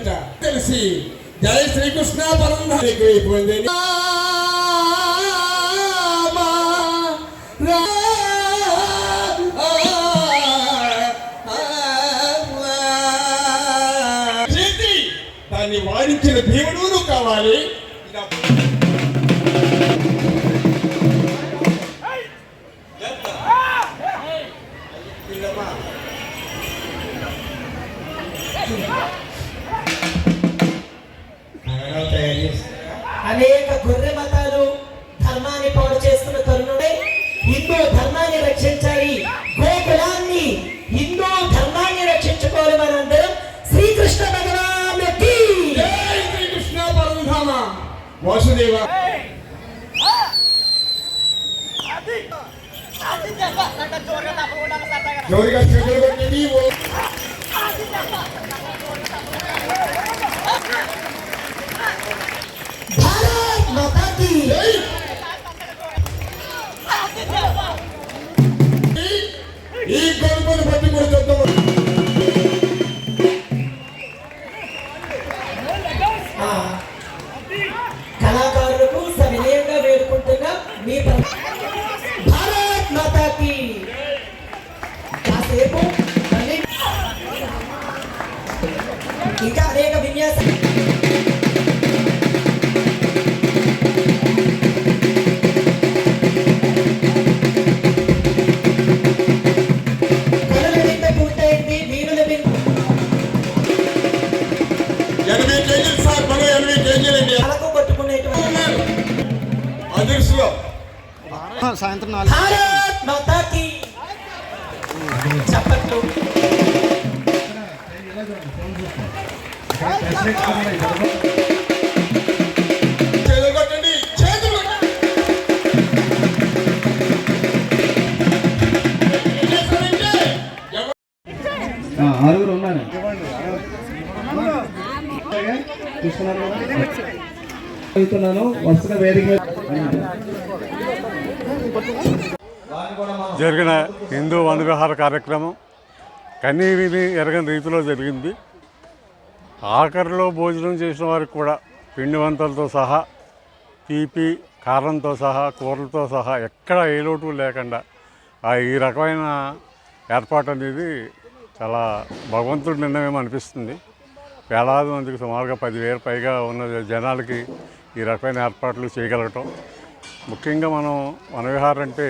ఓడించిందట తెలిసి. జయ శ్రీకృష్ణ అయిపోయింది చేతి దాన్ని వాడించిన భీముడు కావాలి. అనేక గొర్రె మతాలు ధర్మాన్ని పాడు చేస్తున్న తరుణుడే హిందూ ధర్మాన్ని రక్షించాలి. గోకులాన్ని హిందూ ధర్మాన్ని రక్షించుకోవాలి మనందరం. శ్రీకృష్ణ భగవానుకి జై శ్రీకృష్ణ పరంధామ వాసుదేవ! జోరుగా ఎవరు ఆ, ఆరుగురు ఉన్నారు? కదా? చదువుతున్నాను వరుసగా వేదిక మీద జరిగిన హిందూ వనవిహార కార్యక్రమం కనీ విని ఎరగని రీతిలో జరిగింది. ఆఖరిలో భోజనం చేసిన వారికి కూడా పిండి వంటలతో సహా తీపి కారంతో సహా కూరలతో సహా ఎక్కడ ఏ లోటు లేకుండా ఆ ఈ రకమైన ఏర్పాటు అనేది చాలా భగవంతుడి నిర్ణయం అనిపిస్తుంది. వేలాది మందికి సుమారుగా పదివేలు పైగా ఉన్న జనాలకి ఈ రకమైన ఏర్పాట్లు చేయగలగటం. ముఖ్యంగా మనం వనవిహారం అంటే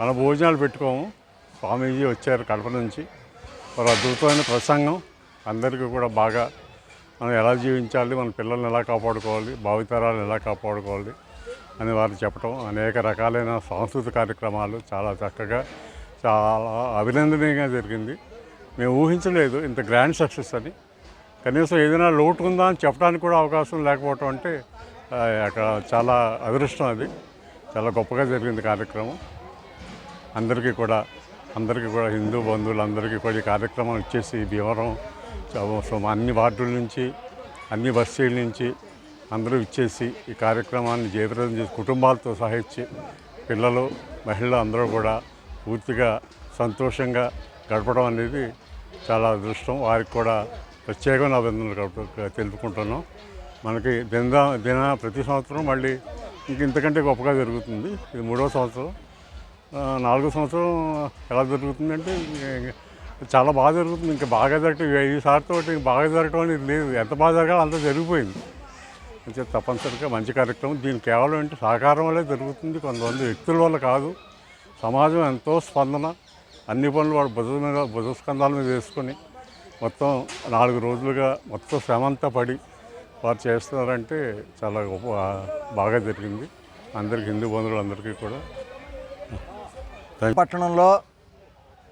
మన భోజనాలు పెట్టుకోము. స్వామీజీ వచ్చారు కడప నుంచి. వారు అద్భుతమైన ప్రసంగం. అందరికీ కూడా బాగా మనం ఎలా జీవించాలి మన పిల్లల్ని ఎలా కాపాడుకోవాలి భావితరాలను ఎలా కాపాడుకోవాలి అని వారు చెప్పడం అనేక రకాలైన సాంస్కృతిక కార్యక్రమాలు చాలా చక్కగా చాలా అభినందనీయంగా జరిగింది. మేము ఊహించలేదు ఇంత గ్రాండ్ సక్సెస్ అని. కనీసం ఏదైనా లోటు ఉందా అని చెప్పడానికి కూడా అవకాశం లేకపోవటం అంటే అక్కడ చాలా అదృష్టం అది. చాలా గొప్పగా జరిగింది కార్యక్రమం. అందరికీ కూడా అందరికీ కూడా హిందూ బంధువులందరికీ కూడా ఈ కార్యక్రమం ఇచ్చేసి భీమవరం అన్ని వార్డుల నుంచి అన్ని బస్తీల నుంచి అందరూ ఇచ్చేసి ఈ కార్యక్రమాన్ని జయప్రదం చేసి కుటుంబాలతో సహా ఇచ్చి పిల్లలు మహిళలు అందరూ కూడా పూర్తిగా సంతోషంగా గడపడం అనేది చాలా అదృష్టం. వారికి కూడా ప్రత్యేకమైన అభినందనలు గడప- తెలుపుకుంటున్నాం. మనకి దిన దిన ప్రతి సంవత్సరం మళ్ళీ ఇంక ఇంతకంటే గొప్పగా జరుగుతుంది. ఇది మూడో సంవత్సరం. నాలుగో సంవత్సరం ఎలా జరుగుతుందంటే చాలా బాగా జరుగుతుంది. ఇంకా బాగా జరగటం సార్తో ఇంక బాగా జరగటం అనేది లేదు. ఎంత బాగా జరగాలో అంత జరిగిపోయింది. అంటే తప్పనిసరిగా మంచి కార్యక్రమం. దీని కేవలం అంటే సహకారం వల్లే జరుగుతుంది. కొంతమంది వ్యక్తుల వల్ల కాదు. సమాజం ఎంతో స్పందన. అన్ని పనులు వాడు భుజ మీద భుజస్కంధాల మీద వేసుకొని మొత్తం నాలుగు రోజులుగా మొత్తం శ్రమంతా పడి వారు చేస్తున్నారంటే చాలా గొప్ప బాగా జరిగింది. అందరికి హిందూ బంధువులందరికీ కూడా పట్టణంలో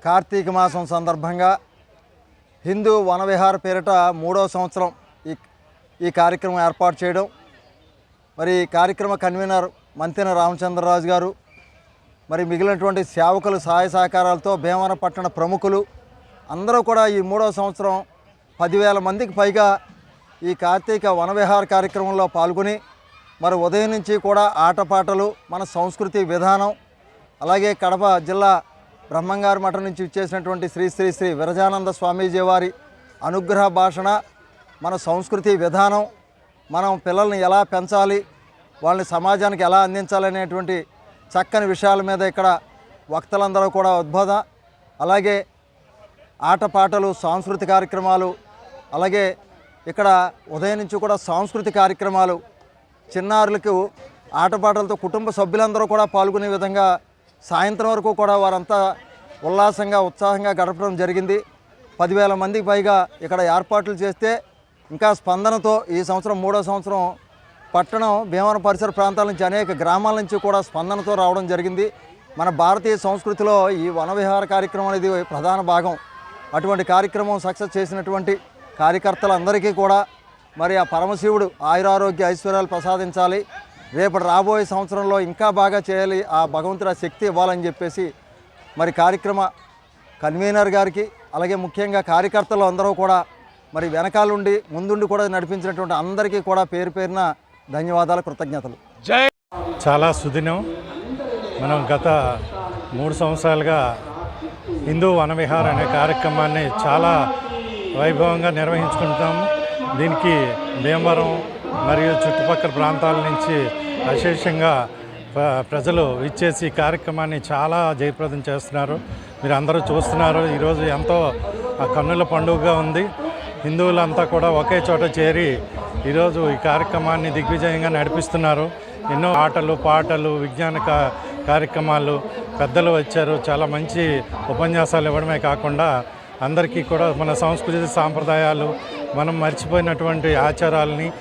కార్తీక మాసం సందర్భంగా హిందూ వనవిహార పేరిట మూడో సంవత్సరం ఈ ఈ కార్యక్రమం ఏర్పాటు చేయడం. మరి ఈ కార్యక్రమ కన్వీనర్ మంతెన రామచంద్రరాజు గారు మరి మిగిలినటువంటి సేవకులు సహాయ సహకారాలతో భీమవరం పట్టణ ప్రముఖులు అందరూ కూడా ఈ మూడో సంవత్సరం పదివేల మందికి పైగా ఈ కార్తీక వనవిహార కార్యక్రమంలో పాల్గొని మరి ఉదయం నుంచి కూడా ఆటపాటలు మన సంస్కృతి విధానం అలాగే కడప జిల్లా బ్రహ్మంగారి మఠం నుంచి ఇచ్చేసినటువంటి శ్రీ శ్రీ శ్రీ విరజానంద స్వామీజీ వారి అనుగ్రహ భాషణ మన సంస్కృతి విధానం మనం పిల్లల్ని ఎలా పెంచాలి వాళ్ళని సమాజానికి ఎలా అందించాలనేటువంటి చక్కని విషయాల మీద ఇక్కడ వక్తలందరూ కూడా ఉద్బోధ. అలాగే ఆటపాటలు సాంస్కృతిక కార్యక్రమాలు అలాగే ఇక్కడ ఉదయం నుంచి కూడా సాంస్కృతిక కార్యక్రమాలు చిన్నారులకు ఆటపాటలతో కుటుంబ సభ్యులందరూ కూడా పాల్గొనే విధంగా సాయంత్రం వరకు కూడా వారంతా ఉల్లాసంగా ఉత్సాహంగా గడపడం జరిగింది. పదివేల మందికి పైగా ఇక్కడ ఏర్పాట్లు చేస్తే ఇంకా స్పందనతో ఈ సంవత్సరం మూడో సంవత్సరం పట్టణం భీమవరం పరిసర ప్రాంతాల నుంచి అనేక గ్రామాల నుంచి కూడా స్పందనతో రావడం జరిగింది. మన భారతీయ సంస్కృతిలో ఈ వనవిహార కార్యక్రమం అనేది ప్రధాన భాగం. అటువంటి కార్యక్రమం సక్సెస్ చేసినటువంటి కార్యకర్తలందరికీ కూడా మరి ఆ పరమశివుడు ఆయురారోగ్య ఐశ్వర్యాలు ప్రసాదించాలి. రేపటి రాబోయే సంవత్సరంలో ఇంకా బాగా చేయాలి ఆ భగవంతుడు ఆ శక్తి ఇవ్వాలని చెప్పేసి మరి కార్యక్రమ కన్వీనర్ గారికి అలాగే ముఖ్యంగా కార్యకర్తలు అందరూ కూడా మరి వెనకాలండి ముందుండి కూడా నడిపించినటువంటి అందరికీ కూడా పేరు పేరున ధన్యవాదాలు కృతజ్ఞతలు. చాలా సుదినం. మనం గత మూడు సంవత్సరాలుగా హిందూ వనవిహార్ అనే కార్యక్రమాన్ని చాలా వైభవంగా నిర్వహించుకుంటాం దీనికి భీమవరం మరియు చుట్టుపక్కల ప్రాంతాల నుంచి అశేషంగా ప్ర- ప్రజలు ఇచ్చేసి ఈ కార్యక్రమాన్ని చాలా జయప్రదం చేస్తున్నారు. మీరు అందరూ చూస్తున్నారు. ఈరోజు ఎంతో కన్నుల పండుగగా ఉంది. హిందువులంతా కూడా ఒకే చోట చేరి ఈరోజు ఈ కార్యక్రమాన్ని దిగ్విజయంగా నడిపిస్తున్నారు. ఎన్నో ఆటలు పాటలు విజ్ఞాన కార్యక్రమాలు పెద్దలు వచ్చారు. చాలా మంచి ఉపన్యాసాలు ఇవ్వడమే కాకుండా అందరికీ కూడా మన సంస్కృతి సాంప్రదాయాలు మనం మర్చిపోయినటువంటి ఆచారాలని